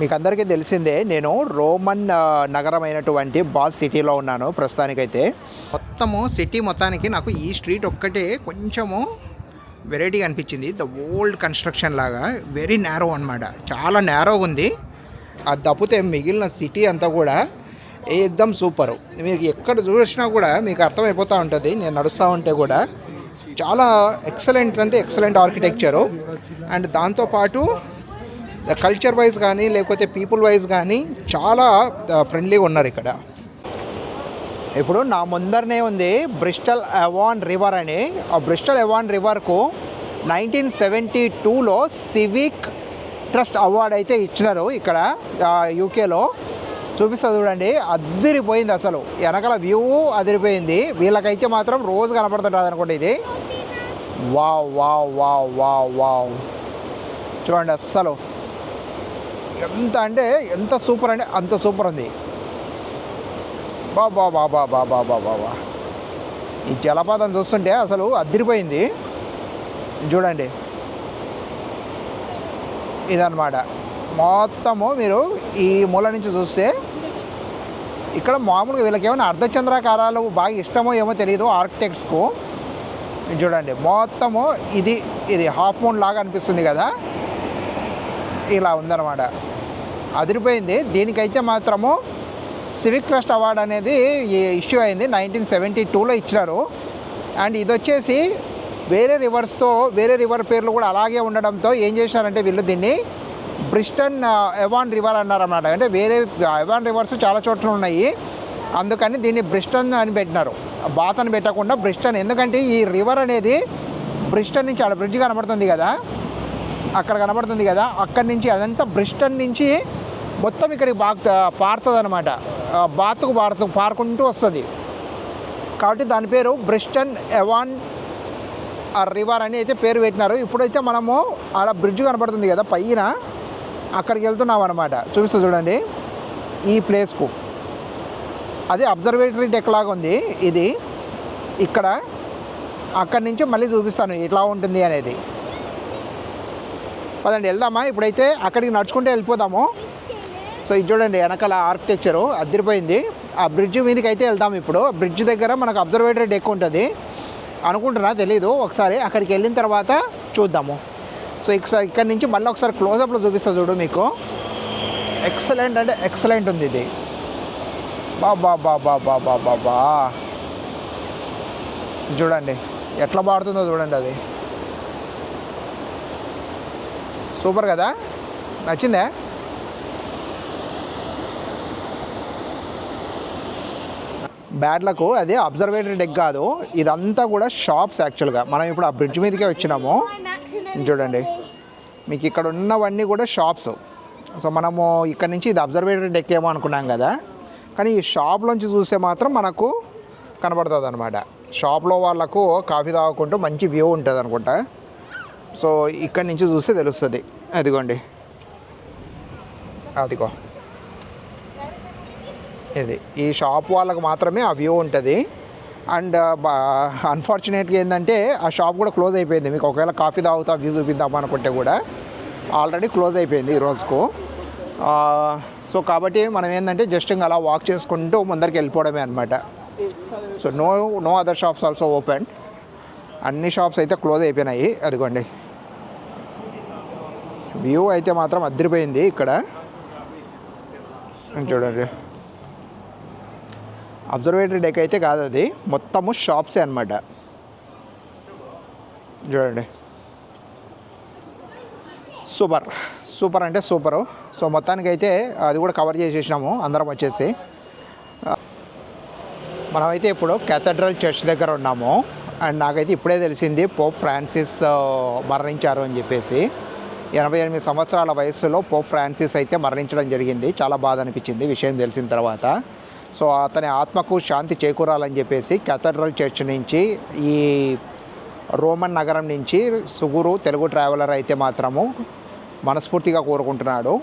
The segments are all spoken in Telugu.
మీకు అందరికీ తెలిసిందే నేను రోమన్ నగరమైనటువంటి బాల్ సిటీలో ఉన్నాను ప్రస్తుతానికైతే. మొత్తము సిటీ మొత్తానికి నాకు ఈ స్ట్రీట్ ఒక్కటే కొంచెము వెరైటీగా అనిపించింది. ద ఓల్డ్ కన్స్ట్రక్షన్ లాగా వెరీ నేరో అనమాట చాలా నేరోగా ఉంది. అది తప్పితే మిగిలిన సిటీ అంతా కూడా ఏకదమ్ సూపరు. మీకు ఎక్కడ చూసినా కూడా మీకు అర్థమైపోతూ ఉంటుంది. నేను నడుస్తూ ఉంటే కూడా చాలా ఎక్సలెంట్ అంటే ఎక్సలెంట్ ఆర్కిటెక్చరు. అండ్ దాంతోపాటు కల్చర్ వైజ్ కానీ లేకపోతే పీపుల్ వైజ్ కానీ చాలా ఫ్రెండ్లీగా ఉన్నారు ఇక్కడ. ఇప్పుడు నా ముందరనే ఉంది బ్రిస్టల్ అవాన్ రివర్ అని. ఆ బ్రిస్టల్ అవాన్ రివర్కు నైన్టీన్ సెవెంటీ టూలో సివిక్ ట్రస్ట్ అవార్డ్ అయితే ఇచ్చినారు ఇక్కడ యూకేలో చూపిస్తా చూడండి అదిరిపోయింది అసలు. వెనకాల వ్యూ అదిరిపోయింది. వీళ్ళకైతే మాత్రం రోజు కనపడుతుంటుంది అనుకోండి ఇది. Wow wow wow wow wow. చూడండి అస్సలు. ఎంత అంటే ఎంత సూపర్ అంటే అంత సూపర్ ఉంది. బాబా బాబా బాబా బాబా ఈ జలపాతం చూస్తుంటే అసలు అదిరిపోయింది. చూడండి. ఇదన్నమాట. మొత్తము మీరు ఈ మూల నుంచి చూస్తే ఇక్కడ మామూలుగా వీళ్ళకి ఏమైనా అర్ధచంద్రాకారాలు బాగా ఇష్టమో ఏమో తెలియదు ఆర్కిటెక్ట్స్కు. చూడండి. మొత్తము ఇది ఇది హాఫ్ మూన్ లాగా అనిపిస్తుంది కదా. ఇలా ఉందన్నమాట. అదిరిపోయింది. దీనికైతే మాత్రము సివిక్ ట్రస్ట్ అవార్డ్ అనేది ఇష్యూ అయింది. నైన్టీన్ సెవెంటీ టూలో ఇచ్చినారు. అండ్ ఇది వచ్చేసి వేరే రివర్స్తో వేరే రివర్ పేర్లు కూడా అలాగే ఉండడంతో ఏం చేశారంటే వీళ్ళు దీన్ని బ్రిస్టన్ ఎవాన్ రివర్ అన్నారన్నమాట. అంటే వేరే ఎవాన్ రివర్స్ చాలా చోట్ల ఉన్నాయి. అందుకని దీన్ని బ్రిస్టన్ అని పెట్టినారు. బాత్ అని పెట్టకుండా బ్రిస్టన్ ఎందుకంటే ఈ రివర్ అనేది బ్రిస్టన్ నుంచి ఆడ బ్రిడ్జ్ కనబడుతుంది కదా. అక్కడ కనబడుతుంది కదా అక్కడి నుంచి అదంతా బ్రిస్టన్ నుంచి మొత్తం ఇక్కడికి బాగా పారుతుంది అనమాట బాతుకు పారుతూ పారుకుంటూ వస్తుంది. కాబట్టి దాని పేరు బ్రిస్టన్ ఎవాన్ రివర్ అని అయితే పేరు పెట్టినారు. ఇప్పుడైతే మనము అలా బ్రిడ్జ్ కనబడుతుంది కదా పైన అక్కడికి వెళ్తున్నాం అనమాట చూపిస్తా చూడండి. ఈ ప్లేస్కు. అదే అబ్జర్వేటరీ డెక్ లాగా ఉంది ఇది. ఇక్కడ అక్కడి నుంచి మళ్ళీ చూపిస్తాను ఎట్లా ఉంటుంది అనేది. పదండి వెళ్దామా? ఇప్పుడైతే అక్కడికి నడుచుకుంటే వెళ్ళిపోదాము. సో ఇది చూడండి వెనకాల ఆర్కిటెక్చరు అదిరిపోయింది ఆ బ్రిడ్జ్ మీదకి అయితే వెళ్దాం ఇప్పుడు. బ్రిడ్జ్ దగ్గర మనకు అబ్జర్వేటరీ డెక్ ఉంటుంది. అనుకుంటున్నా తెలీదు. ఒకసారి అక్కడికి వెళ్ళిన తర్వాత చూద్దాము. సో ఒకసారి ఇక్కడ నుంచి మళ్ళీ ఒకసారి క్లోజప్లో చూపిస్తా చూడు మీకు. ఎక్సలెంట్ అంటే ఎక్సలెంట్ ఉంది ఇది. బా బా బా బా బా బా బా బా. చూడండి ఎట్లా పాడుతుందో చూడండి అది. సూపర్ కదా? నచ్చిందే? బ్యాడ్లకు అది అబ్జర్వేటరీ డెక్ కాదు ఇదంతా కూడా షాప్స్ యాక్చువల్గా మనం ఇప్పుడు ఆ బ్రిడ్జ్ మీదకే వచ్చినాము. చూడండి. మీకు ఇక్కడ ఉన్నవన్నీ కూడా షాప్స్ సో మనము ఇక్కడ నుంచి ఇది అబ్జర్వేటరీ డెక్ ఏమో అనుకున్నాం కదా. కానీ ఈ షాప్లోంచి చూస్తే మాత్రం మనకు కనబడుతుంది అనమాట షాప్లో వాళ్ళకు కాఫీ తాగుకుంటూ మంచి వ్యూ ఉంటుంది అనుకుంటా సో ఇక్కడ నుంచి చూస్తే తెలుస్తుంది. అదిగోండి. అదిగో. ఇది. ఈ షాప్ వాళ్ళకి మాత్రమే ఆ వ్యూ ఉంటుంది. అండ్ అన్ఫార్చునేట్గా ఏంటంటే ఆ షాప్ కూడా క్లోజ్ అయిపోయింది. మీకు ఒకవేళ కాఫీ తాగుతా వ్యూ చూపిద్దాం అనుకుంటే కూడా ఆల్రెడీ క్లోజ్ అయిపోయింది ఈ రోజుకు. సో కాబట్టి మనం ఏంటంటే జస్ట్ ఇంకా అలా వాక్ చేసుకుంటూ ముందరికి వెళ్ళిపోవడమే అనమాట so no no other shops also open అన్ని షాప్స్ అయితే క్లోజ్ అయిపోయినాయి. అదిగోండి. వ్యూ అయితే మాత్రం అదిరిపోయింది ఇక్కడ. చూడండి. అబ్జర్వేటరీ డెక్ అయితే కాదు అది. మొత్తము షాప్సే అనమాట చూడండి. సూపర్. సూపర్ అంటే సూపరు. సో మొత్తానికి అయితే అది కూడా కవర్ చేసేసినాము. అందరం వచ్చేసి. మనమైతే ఇప్పుడు కేథడ్రల్ చర్చ్ దగ్గర ఉన్నాము. అండ్ నాకైతే ఇప్పుడే తెలిసింది పోప్ ఫ్రాన్సిస్ మరణించారు అని చెప్పేసి. ఎనభై ఎనిమిది సంవత్సరాల వయస్సులో పోప్ ఫ్రాన్సిస్ అయితే మరణించడం జరిగింది. చాలా బాధ అనిపించింది విషయం తెలిసిన తర్వాత. సో అతని ఆత్మకు శాంతి చేకూరాలని చెప్పేసి కేథడ్రల్ చర్చ్ నుంచి ఈ రోమన్ నగరం నుంచి సుగురు తెలుగు ట్రావెలర్ అయితే మాత్రము మనస్ఫూర్తిగా కోరుకుంటున్నాడు.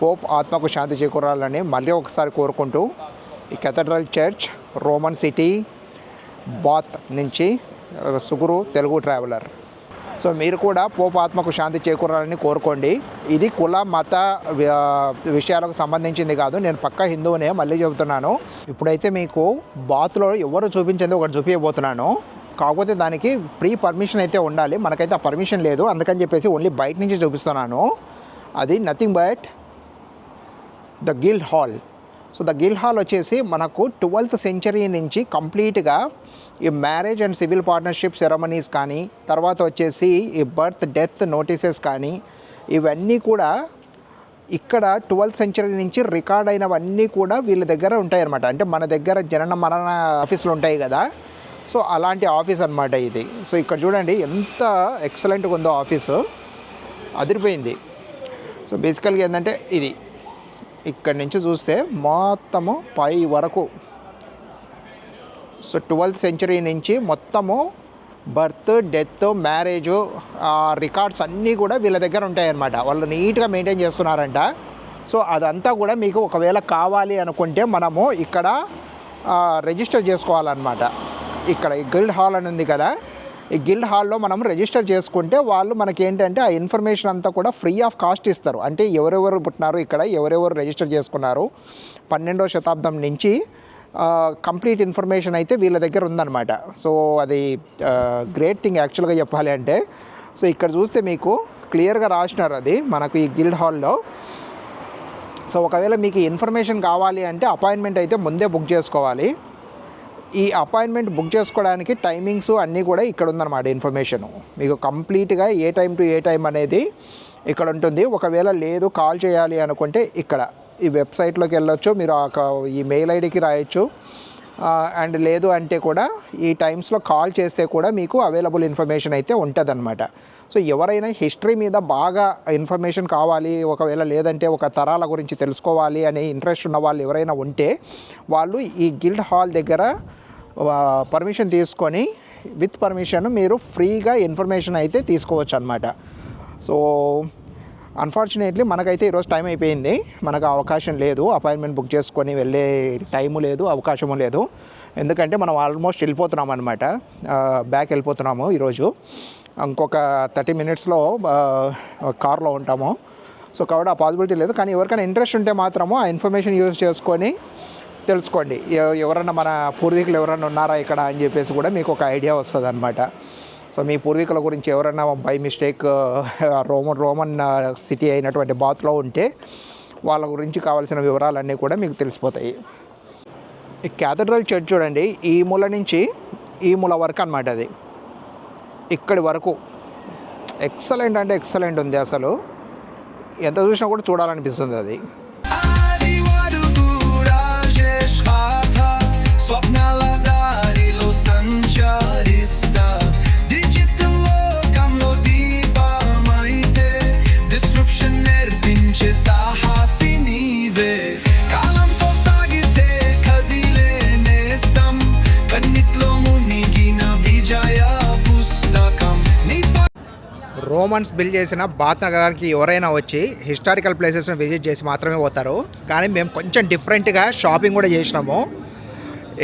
పోప్ ఆత్మకు శాంతి చేకూరాలని మళ్ళీ ఒకసారి కోరుకుంటూ ఈ cathedral church Roman city Bath నుంచి సుగురు తెలుగు ట్రావెలర్. సో మీరు కూడా పోపాత్మకు శాంతి చేకూరాలని కోరుకోండి. ఇది కుల మత విషయాలకు సంబంధించింది కాదు. నేను పక్క హిందువునే మళ్ళీ చెబుతున్నాను. ఇప్పుడైతే మీకు బాత్లో ఎవరు చూపించింది ఒకటి చూపించబోతున్నాను కాకపోతే దానికి ప్రీ పర్మిషన్ అయితే ఉండాలి. మనకైతే ఆ పర్మిషన్ లేదు. అందుకని చెప్పేసి ఓన్లీ బయట నుంచి చూపిస్తున్నాను. అది nothing but the guild hall. So the guild hall వచ్చేసి మనకు ట్వెల్త్ సెంచరీ నుంచి కంప్లీట్గా ఈ marriage and civil partnership ceremonies కానీ తర్వాత వచ్చేసి ఈ బర్త్ డెత్ నోటీసెస్ కానీ ఇవన్నీ కూడా ఇక్కడ ట్వెల్త్ సెంచరీ నుంచి రికార్డ్ అయినవన్నీ కూడా వీళ్ళ దగ్గర ఉంటాయి అనమాట అంటే మన దగ్గర జనన మరణ ఆఫీసులు ఉంటాయి కదా. సో అలాంటి ఆఫీస్ అనమాట ఇది. సో ఇక్కడ చూడండి ఎంత ఎక్సలెంట్గా ఉందో ఆఫీసు. అదిరిపోయింది. సో బేసికల్గా ఏంటంటే ఇది. ఇక్కడి నుంచి చూస్తే మొత్తము పై వరకు. సో ట్వెల్త్ సెంచరీ నుంచి మొత్తము బర్త్ డెత్ మ్యారేజ్ రికార్డ్స్ అన్నీ కూడా వీళ్ళ దగ్గర ఉంటాయన్నమాట. వాళ్ళు నీట్గా మెయింటైన్ చేస్తున్నారంట. సో అదంతా కూడా మీకు ఒకవేళ కావాలి అనుకుంటే మనము ఇక్కడ రిజిస్టర్ చేసుకోవాలన్నమాట. ఇక్కడ ఈ గిల్డ్ హాల్ అని ఉంది కదా ఈ గిల్డ్ హాల్లో మనం రిజిస్టర్ చేసుకుంటే వాళ్ళు మనకి ఏంటంటే ఆ ఇన్ఫర్మేషన్ అంతా కూడా ఫ్రీ ఆఫ్ కాస్ట్ ఇస్తారు. అంటే ఎవరెవరు పుట్టినారు ఇక్కడ ఎవరెవరు రిజిస్టర్ చేసుకున్నారు పన్నెండవ శతాబ్దం నుంచి కంప్లీట్ ఇన్ఫర్మేషన్ అయితే వీళ్ళ దగ్గర ఉందన్నమాట. సో అది గ్రేట్ థింగ్ యాక్చువల్గా చెప్పాలి అంటే సో ఇక్కడ చూస్తే మీకు క్లియర్గా రాసినారు అది మనకు ఈ గిల్డ్ హాల్లో. సో ఒకవేళ మీకు ఇన్ఫర్మేషన్ కావాలి అంటే అపాయింట్మెంట్ అయితే ముందే బుక్ చేసుకోవాలి. ఈ అపాయింట్మెంట్ బుక్ చేసుకోవడానికి టైమింగ్స్ అన్నీ కూడా ఇక్కడ ఉందన్నమాట ఇన్ఫర్మేషన్ మీకు కంప్లీట్గా a time to a time అనేది ఇక్కడ ఉంటుంది. ఒకవేళ లేదు కాల్ చేయాలి అనుకుంటే ఇక్కడ. ఈ వెబ్సైట్లోకి వెళ్ళొచ్చు మీరు ఆ క- ఈ మెయిల్ ఐడికి రాయొచ్చు. అండ్ లేదు అంటే కూడా ఈ టైమ్స్లో కాల్ చేస్తే కూడా మీకు అవైలబుల్ ఇన్ఫర్మేషన్ అయితే ఉంటుందన్నమాట. సో ఎవరైనా హిస్టరీ మీద బాగా ఇన్ఫర్మేషన్ కావాలి ఒకవేళ లేదంటే ఒక తరాల గురించి తెలుసుకోవాలి అనే ఇంట్రెస్ట్ ఉన్న వాళ్ళు ఎవరైనా ఉంటే వాళ్ళు ఈ గిల్డ్ హాల్ దగ్గర పర్మిషన్ తీసుకొని విత్ పర్మిషన్ మీరు ఫ్రీగా ఇన్ఫర్మేషన్ అయితే తీసుకోవచ్చు అనమాట సో అన్ఫార్చునేట్లీ మనకైతే ఈరోజు టైం అయిపోయింది. మనకు అవకాశం లేదు. అపాయింట్మెంట్ బుక్ చేసుకొని వెళ్ళే టైము లేదు అవకాశము లేదు. ఎందుకంటే మనం ఆల్మోస్ట్ వెళ్ళిపోతున్నాం అనమాట బ్యాక్ వెళ్ళిపోతున్నాము ఈరోజు. ఇంకొక థర్టీ మినిట్స్లో కార్లో ఉంటాము. సో కాబట్టి ఆ పాసిబిలిటీ లేదు. కానీ ఎవరికైనా ఇంట్రెస్ట్ ఉంటే మాత్రము ఆ ఇన్ఫర్మేషన్ యూజ్ చేసుకొని తెలుసుకోండి. ఎవరన్నా మన పూర్వీకులు ఎవరన్నా ఉన్నారా ఇక్కడ అని చెప్పేసి కూడా మీకు ఒక ఐడియా వస్తుంది అనమాట సో మీ పూర్వీకుల గురించి ఎవరైనా by mistake Roman Roman city అయినటువంటి బాత్లో ఉంటే వాళ్ళ గురించి కావాల్సిన వివరాలన్నీ కూడా మీకు తెలిసిపోతాయి. ఈ క్యాథడ్రల్ చర్చ్ చూడండి. ఈ మూల నుంచి ఈ మూల వరకు అనమాట అది. ఇక్కడి వరకు. ఎక్సలెంట్ అంటే ఎక్సలెంట్ ఉంది అసలు. ఎంత చూసినా కూడా చూడాలనిపిస్తుంది అది. రోమన్స్ బిల్డ్ చేసిన బాత్ నగరానికి ఎవరైనా వచ్చి హిస్టారికల్ ప్లేసెస్ని విజిట్ చేసి మాత్రమే పోతారు. కానీ మేము కొంచెం డిఫరెంట్గా షాపింగ్ కూడా చేసినాము.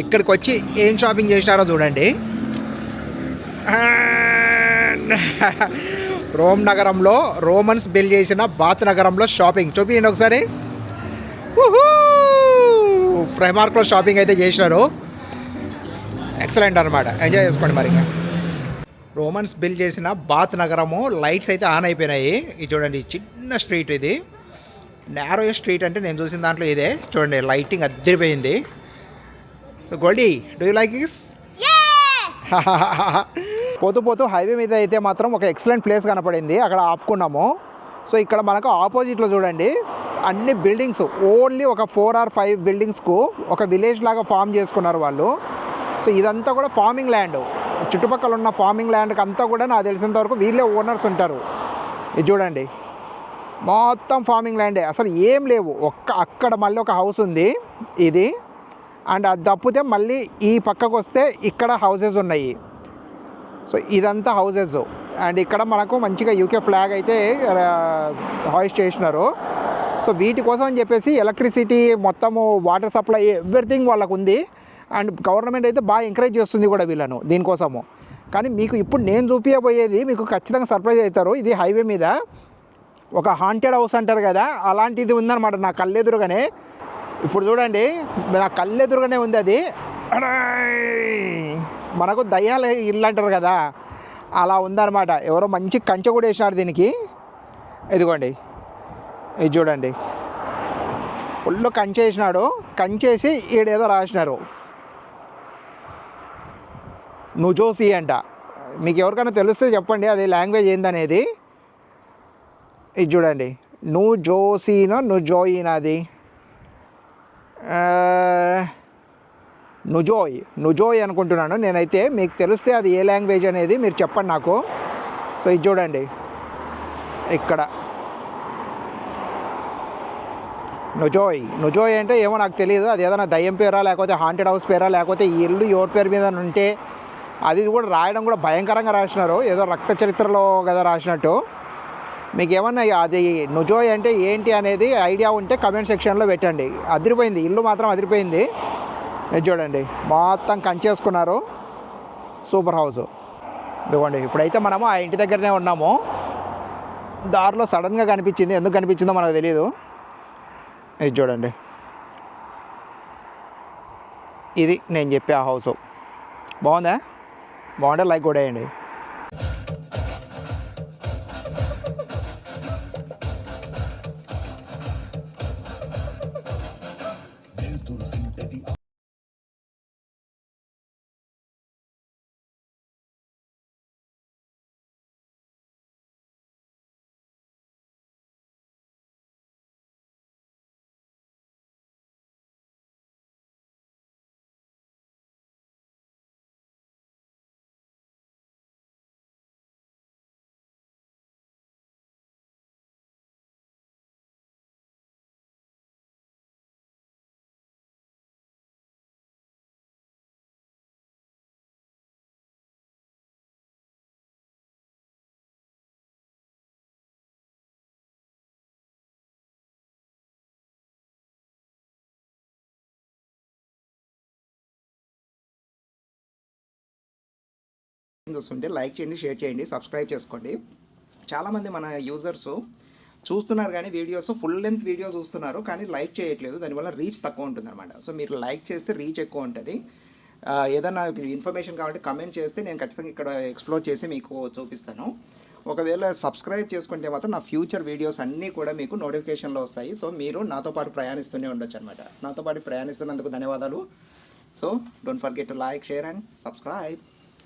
ఇక్కడికి వచ్చి ఏం షాపింగ్ చేసినారో చూడండి. రోమ్ నగరంలో రోమన్స్ బిల్డ్ చేసిన బాత్ నగరంలో షాపింగ్ చూపించండి ఒకసారి. ప్రైమార్క్లో షాపింగ్ అయితే చేసినారు. ఎక్సలెంట్ అనమాట ఎంజాయ్ చేసుకోండి మరి ఇంకా. రోమన్స్ బిల్డ్ చేసిన బాత్ నగరము లైట్స్ అయితే ఆన్ అయిపోయినాయి. ఇది చూడండి చిన్న స్ట్రీట్ ఇది. నేరో స్ట్రీట్ అంటే నేను చూసిన దాంట్లో ఇదే. చూడండి లైటింగ్ అద్దరిపోయింది. So Goldie do you like this పోతూ పోతూ హైవే మీద అయితే మాత్రం ఒక ఎక్సలెంట్ ప్లేస్ కనపడింది. అక్కడ ఆపుకున్నాము. సో ఇక్కడ మనకు ఆపోజిట్లో చూడండి అన్ని బిల్డింగ్స్ ఓన్లీ ఒక ఫోర్ ఆర్ ఫైవ్ బిల్డింగ్స్కు ఒక విలేజ్ లాగా ఫామ్ చేసుకున్నారు వాళ్ళు. సో ఇదంతా కూడా ఫార్మింగ్ ల్యాండ్ చుట్టుపక్కల ఉన్న ఫార్మింగ్ ల్యాండ్కి అంతా కూడా నాకు తెలిసినంత వరకు వీళ్ళే ఓనర్స్ ఉంటారు. ఇది చూడండి. మొత్తం ఫార్మింగ్ ల్యాండే అసలు ఏం లేవు. ఒక్క అక్కడ మళ్ళీ ఒక హౌస్ ఉంది. ఇది. అండ్ అది తప్పితే మళ్ళీ ఈ పక్కకు వస్తే ఇక్కడ హౌసెస్ ఉన్నాయి. సో ఇదంతా హౌసెస్ అండ్ ఇక్కడ మనకు మంచిగా యూకే ఫ్లాగ్ అయితే హాయిస్ట్ చేసినారు. సో వీటి కోసం అని చెప్పేసి ఎలక్ట్రిసిటీ మొత్తము వాటర్ సప్లై ఎవ్రీథింగ్ వాళ్ళకు ఉంది అండ్ గవర్నమెంట్ అయితే బాగా ఎంకరేజ్ చేస్తుంది కూడా వీళ్ళను దీనికోసము. కానీ మీకు ఇప్పుడు నేను చూపించబోయేది మీకు ఖచ్చితంగా సర్ప్రైజ్ అవుతారు. ఇది హైవే మీద ఒక హాంటెడ్ హౌస్ అంటారు కదా అలాంటిది ఉందన్నమాట నా కళ్ళెదురుగానే. ఇప్పుడు చూడండి నా కళ్ళెదురుగానే ఉంది అది. మనకు దయ్యాల ఇల్లు అంటారు కదా అలా ఉందన్నమాట. ఎవరో మంచి కంచె కూడా వేసినారు దీనికి. ఇదిగోండి ఇది చూడండి. ఫుల్ కంచె వేసినాడు. కంచేసి ఈడేదో రాసినారు. నుజోసి అంట. మీకు ఎవరికైనా తెలిస్తే చెప్పండి అది లాంగ్వేజ్ ఏందనేది? ఇది చూడండి. ను నుజోయినా అది? నుజోయ్ నుజోయ్ అనుకుంటున్నాను. నేనైతే మీకు తెలిస్తే అది ఏ లాంగ్వేజ్ అనేది మీరు చెప్పండి నాకు. సో ఇది చూడండి. ఇక్కడ. నుజోయ్ నుజోయ్ అంటే ఏమో నాకు తెలియదు అది ఏదైనా దయ్యం పేరా లేకపోతే హాంటెడ్ హౌస్ పేరా లేకపోతే ఈ ఇల్లు ఎవరి పేరు మీద ఉంటే అది కూడా రాయడం కూడా భయంకరంగా రాసినారు. ఏదో రక్త చరిత్రలో కదా రాసినట్టు. మీకు ఏమన్నా అది నుజోయ్ అంటే ఏంటి అనేది ఐడియా ఉంటే కమెంట్ సెక్షన్లో పెట్టండి. అదిరిపోయింది. ఇల్లు మాత్రం అదిరిపోయింది. ఇది చూడండి. మొత్తం కంచేసుకున్నారు. Super house. ఇదిగోండి. ఇప్పుడైతే మనము ఆ ఇంటి దగ్గరనే ఉన్నాము. దారిలో సడన్గా కనిపించింది. ఎందుకు కనిపించిందో మనకు తెలియదు ఇది చూడండి. ఇది నేను చెప్పే ఆ హౌస్. బాగుందా? బాగుంటే లైక్ కూడా చూస్తుంటే లైక్ చేయండి షేర్ చేయండి సబ్స్క్రైబ్ చేసుకోండి. చాలామంది మన యూజర్స్ చూస్తున్నారు కానీ వీడియోస్ ఫుల్ లెంత్ వీడియో చూస్తున్నారు కానీ లైక్ చేయట్లేదు. దానివల్ల రీచ్ తక్కువ ఉంటుంది అనమాట సో మీరు లైక్ చేస్తే రీచ్ ఎక్కువ ఉంటుంది. ఏదైనా ఇన్ఫర్మేషన్ కావాలంటే కమెంట్ చేస్తే నేను ఖచ్చితంగా ఇక్కడ ఎక్స్ప్లోర్ చేసి మీకు చూపిస్తాను. ఒకవేళ సబ్స్క్రైబ్ చేసుకుంటే మాత్రం నా ఫ్యూచర్ వీడియోస్ అన్నీ కూడా మీకు నోటిఫికేషన్లో వస్తాయి. సో మీరు నాతో పాటు ప్రయాణిస్తూనే ఉండొచ్చు అనమాట నాతో పాటు ప్రయాణిస్తున్నందుకు ధన్యవాదాలు. So don't forget to like share and subscribe